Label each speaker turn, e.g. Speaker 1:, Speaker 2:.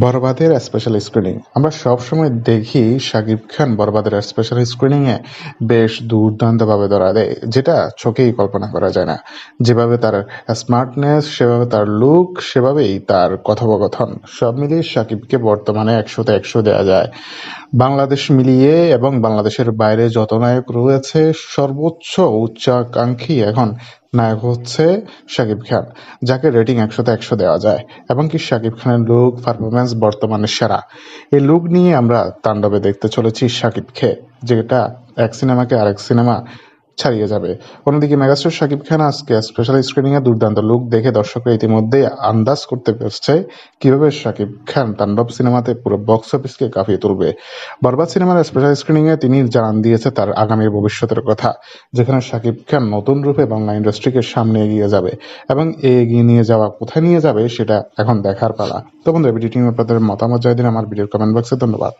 Speaker 1: বরবাদের special screening আমরা সবসময় দেখি শাকিব খান বরবাদের স্পেশাল স্ক্রিনিংয়ে বেশ দুর্দান্তভাবে ধরা দেয়, যেটা চোখেই কল্পনা করা যায় না। যেভাবে তার স্মার্টনেস সেভাবে তার লুক সেভাবেই তার কথোপকথন। সব মিলিয়ে শাকিবকে বর্তমানে একশোতে একশো দেওয়া যায়। বাংলাদেশ মিলিয়ে এবং বাংলাদেশের বাইরে যত নায়ক রয়েছে, সর্বোচ্চ উচ্চাকাঙ্ক্ষী এখন নায়ক হচ্ছে শাকিব খান, যাকে রেটিং একশোতে একশো দেওয়া যায়। এবং কি শাকিব খানের লুক পারফরমেন্স বর্তমানে সেরা। এই লুক নিয়ে আমরা তাণ্ডবে দেখতে চলেছি শাকিবকে, যেটা এক সিনেমাকে আরেক সিনেমা ছাড়িয়ে যাবে। অন্যদিকে মেগাস্টার শাকিব খান আজকে স্পেশাল স্ক্রিনিং এ দুর্দান্ত লুক দেখে দর্শকরা ইতিমধ্যে আন্দাজ করতে পেরেছে কীভাবে শাকিব খান তাণ্ডব সিনেমাতে পুরো বক্স অফিসকে কাঁপিয়ে তুলবে। বরবাদ সিনেমার স্পেশাল স্ক্রিনিং এ তিনি জানান দিয়েছে তার আগামীর ভবিষ্যতের কথা, যেখানে শাকিব খান নতুন রূপে বাংলা ইন্ডাস্ট্রিকে সামনে এগিয়ে যাবে এবং এই এগিয়ে নিয়ে যাওয়া কোথায় নিয়ে যাবে সেটা এখন দেখার পালা। তো বন্ধু ভিডিওটি আপনাদের মতামত জানিয়ে দিন, আমার ভিডিওর কমেন্ট বক্সে ধন্যবাদ।